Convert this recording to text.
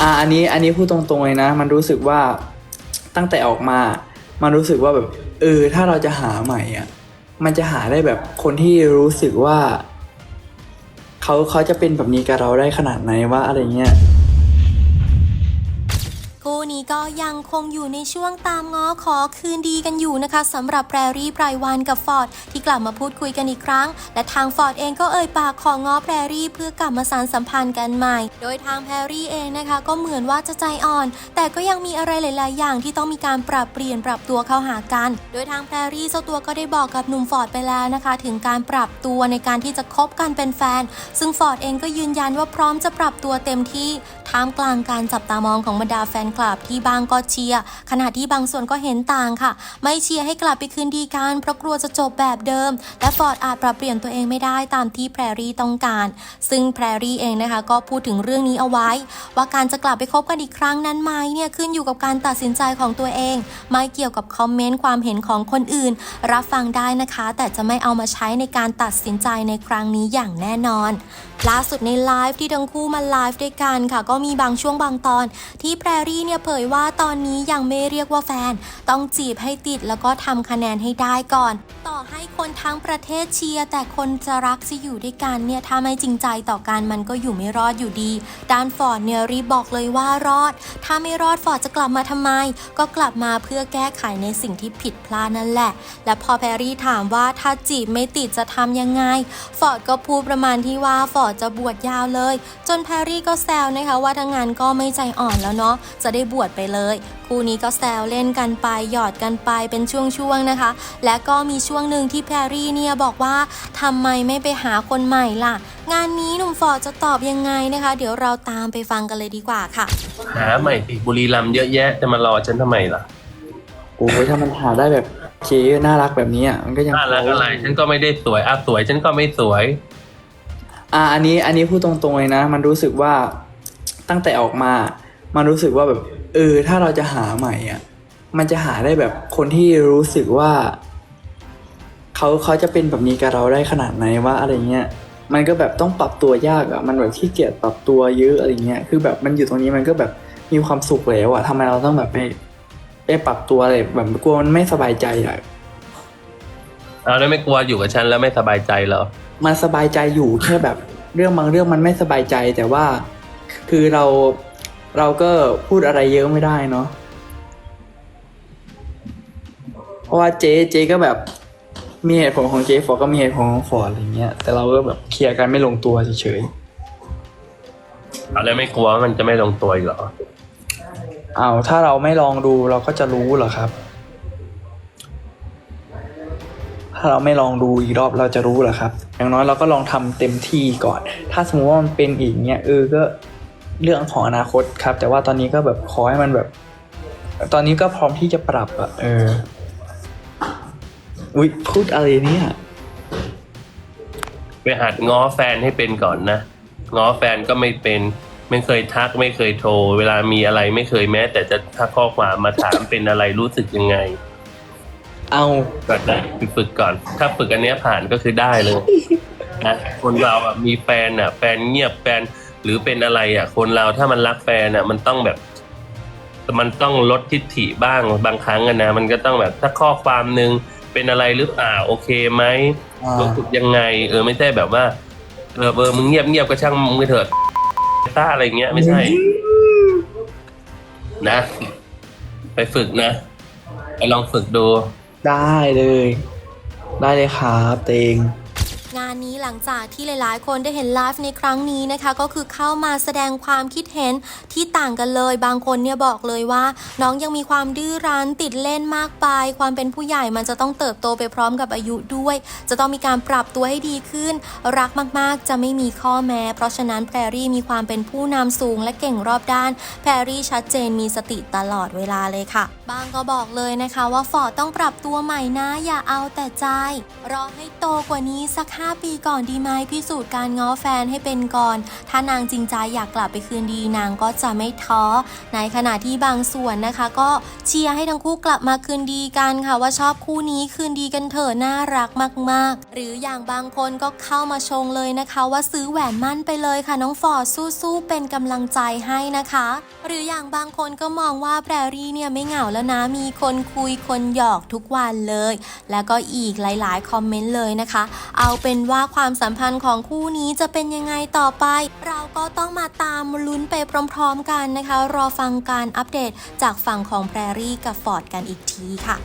อ่าอันนี้อันนี้พูดตรงๆเลยนะ มันรู้สึกว่าตั้งแต่ออกมา มันรู้สึกว่าแบบเออถ้าเราจะหาใหม่อะมันจะหาได้แบบคนที่รู้สึกว่าเขาเขาจะเป็นแบบนี้กับเราได้ขนาดไหนว่าอะไรเงี้ย คู่นี้ก็ยังคงอยู่ในช่วงตามง้อขอคืนดีกันอยู่นะคะสำหรับแพรรี่ไพรวันกับฟอร์ดที่กลับมาพูดคุยกันอีกครั้ง และทางฟอร์ดเองก็เอ่ยปากของง้อแพรรี่เพื่อกลับมาสานสัมพันธ์กันใหม่ โดยทางแพรรี่เองนะคะ ก็เหมือนว่าจะใจอ่อน แต่ก็ยังมีอะไรหลาย ๆ อย่างที่ต้องมีการปรับเปลี่ยนปรับตัวเข้าหากัน โดยทางแพรรี่เจ้าตัวก็ได้บอกกับหนุ่มฟอร์ดไปแล้วนะคะ ถึงการปรับตัวในการที่จะคบกันเป็นแฟน ซึ่งฟอร์ดเองก็ยืนยันว่าพร้อมจะปรับตัวเต็มที่ ท่ามกลางการจับตามองของบรรดาแฟนคลับที่บางก็เชียร์ขณะที่บางส่วนก็เห็นต่างค่ะ ไม่เชียร์ให้กลับไปคืนดีกันเพราะกลัวจะจบแบบเดิม และฟอร์ดอาจปรับเปลี่ยนตัวเองไม่ได้ตามที่แพรรี่ต้องการ ซึ่งแพรรี่เองนะคะก็พูดถึงเรื่องนี้เอาไว้ ว่าการจะกลับไปคบกันอีกครั้งนั้นไหมเนี่ยขึ้นอยู่กับการตัดสินใจของตัวเอง ไม่เกี่ยวกับคอมเมนต์ความเห็นของคนอื่น รับฟังได้นะคะ แต่จะไม่เอามาใช้ในการตัดสินใจในครั้งนี้อย่างแน่นอน ล่าสุดในไลฟ์ที่ทั้งคู่มาไลฟ์ด้วยกันค่ะ ก็มีบางช่วงบางตอน ที่แพรรี่เนี่ยเผยว่าตอนนี้ยังไม่เรียกว่าแฟน ต้องจีบให้ติดแล้วก็ทำคะแนนให้ได้ก่อน ต่อให้คนทั้งประเทศเชียร์แต่คนจะรักจะอยู่ด้วยกันเนี่ยถ้าไม่จริงใจต่อกันมันก็อยู่ไม่รอดอยู่ดีด้านฟอร์ดเนี่ยรีบบอกเลยว่ารอด ถ้าไม่รอดฟอร์ดจะกลับมาทำไม ก็กลับมาเพื่อแก้ไขในสิ่งที่ผิดพลาดนั่นแหละ และพอแพรรี่ถามว่าถ้าจีบไม่ติดจะทำยังไง ฟอร์ดก็พูดประมาณที่ว่าฟอร์ดจะบวชยาวเลย จนแพรรี่ก็แซวนะคะว่าทั้งงานก็ไม่ใจอ่อนแล้วเนาะจะได้บวชไปเลยคู่นี้ก็แซวเล่นกันไปหยอดกันไปเป็นช่วงๆนะคะ และก็มีช่วงหนึ่งที่แพรรี่เนี่ยบอกว่าทำไมไม่ไปหาคนใหม่ล่ะ งานนี้หนุ่มฟอร์ดจะตอบยังไงนะคะ เดี๋ยวเราตามไปฟังกันเลยดีกว่าค่ะ หาใหม่สิบุรีรัมย์เยอะแยะจะมารอฉันทำไมล่ะโอ้ยถ้ามันหาได้แบบเจ๊น่ารักแบบนี้อะมันก็ยังน่ารักอะไร ฉันก็ไม่ได้สวยอะสวยฉันก็ไม่สวย อ่าอันนี้อันนี้พูดตรงๆเลยนะ มันรู้สึกว่าตั้งแต่ออกมา มันรู้สึกว่าแบบเออถ้าเราจะหาใหม่อะมันจะหาได้แบบคนที่รู้สึกว่าเขาเขาจะเป็นแบบนี้กับเราได้ขนาดไหนว่าอะไรเงี้ยมันก็แบบต้องปรับตัวยากอะมันแบบขี้เกียจปรับตัวเยอะอะไรเงี้ย คือแบบมันอยู่ตรงนี้มันก็แบบมีความสุขแล้วอะทำไมเราต้องแบบไปไปปรับตัวอะไรแบบกลัวมันไม่สบายใจอะ เอาแล้วไม่กลัวอยู่กับฉันแล้วไม่สบายใจเหรอ มันสบายใจอยู่แค่แบบเรื่องบางเรื่องมันไม่สบายใจแต่ว่า คือเราเราก็พูดอะไรเยอะไม่ได้เนาะเพราะว่าเจ๊เจ๊ก็แบบมีเหตุผลของเจ๊ฟอร์ดก็มีเหตุผลของฟอร์ดอะไรเงี้ยแต่เราก็แบบเคลียร์กันไม่ลงตัวเฉยเอาแล้วไม่กลัวว่ามันจะไม่ลงตัวอีกเหรอ ๆเอาถ้าเราไม่ลองดูเราก็จะรู้เหรอครับ ถ้าเราไม่ลองดูอีกรอบเราจะรู้เหรอครับ อย่างน้อยเราก็ลองทำเต็มที่ก่อน ถ้าสมมติว่ามันเป็นอีกเนี้ยเออก็เรื่องของอนาคตครับ แต่ว่าตอนนี้ก็แบบขอให้มันแบบ ตอนนี้ก็พร้อมที่จะปรับอะเอออุ๊ยพูดอะไรเนี่ยไปหัดง้อแฟนให้เป็นก่อนนะง้อแฟนก็ไม่เป็น ไม่เคยทักไม่เคยโทร เวลามีอะไรไม่เคยแม้ แต่จะทักข้อความมาถามเป็นอะไรรู้สึกยังไง เอาก็ได้ไปฝึกก่อน ถ้าฝึกอันเนี้ยผ่านก็คือได้เลยนะคนเราอะมีแฟนอะ แฟนเงียบแฟนหรือเป็นอะไรอะ คนเราถ้ามันรักแฟนอะ มันต้องแบบ มันต้องลดทิฐิบ้างบางครั้งอะนะมันก็ต้องแบบถ้าข้อความหนึ่งเป็นอะไรหรือเปล่าโอเคไหมอ่ารู้สึกยังไง เออไม่ใช่แบบว่าเออเออมึงเงียบเงียบก็ช่างมึงไปเถอะต้าอะไรเงี้ยไม่ใช่ นะ ไปฝึกนะ ไปลองฝึกดู ได้เลย ได้เลยครับเตง งานนี้หลังจากที่หลายๆ คนได้เห็นไลฟ์ในครั้งนี้นะคะ ก็คือเข้ามาแสดงความคิดเห็นที่ต่างกันเลย บางคนเนี่ยบอกเลยว่า น้องยังมีความดื้อรั้นติดเล่นมากไป ความเป็นผู้ใหญ่มันจะต้องเติบโตไปพร้อมกับอายุด้วย จะต้องมีการปรับตัวให้ดีขึ้น รักมากๆ จะไม่มีข้อแม้ เพราะฉะนั้นแพรรี่มีความเป็นผู้นำสูงและเก่งรอบด้าน แพรรี่ชัดเจนมีสติตลอดเวลาเลยค่ะ บางก็บอกเลยนะคะว่าฟอร์ดต้องปรับตัวใหม่นะอย่าเอาแต่ใจรอให้โตกว่านี้สัก5 ปีก่อนดีไหมพิสูจน์การง้อแฟนให้เป็นก่อน ถ้านางจริงใจอยากกลับไปคืนดีนางก็จะไม่ท้อ ในขณะที่บางส่วนนะคะ ก็เชียร์ให้ทั้งคู่กลับมาคืนดีกันค่ะว่าชอบคู่นี้คืนดีกันเถอะน่ารักมาก ๆ หรืออย่างบางคนก็เข้ามาชงเลยนะคะว่าซื้อแหวนมั่นไปเลยค่ะน้องฟอร์ดสู้ๆเป็นกำลังใจให้นะคะ หรืออย่างบางคนก็มองว่าแพรรี่เนี่ยไม่เหงาแล้วนะมีคนคุยคนหยอกทุกวันเลย แล้วก็อีกหลาย ๆ คอมเมนต์เลยนะคะ เอาเป็นเป็นว่าความสัมพันธ์ของคู่นี้จะเป็นยังไงต่อไป เราก็ต้องมาตามลุ้นไปพร้อมๆกันนะคะ รอฟังการอัปเดตจากฝั่งของแพรรี่กับฟอร์ดกันอีกทีค่ะ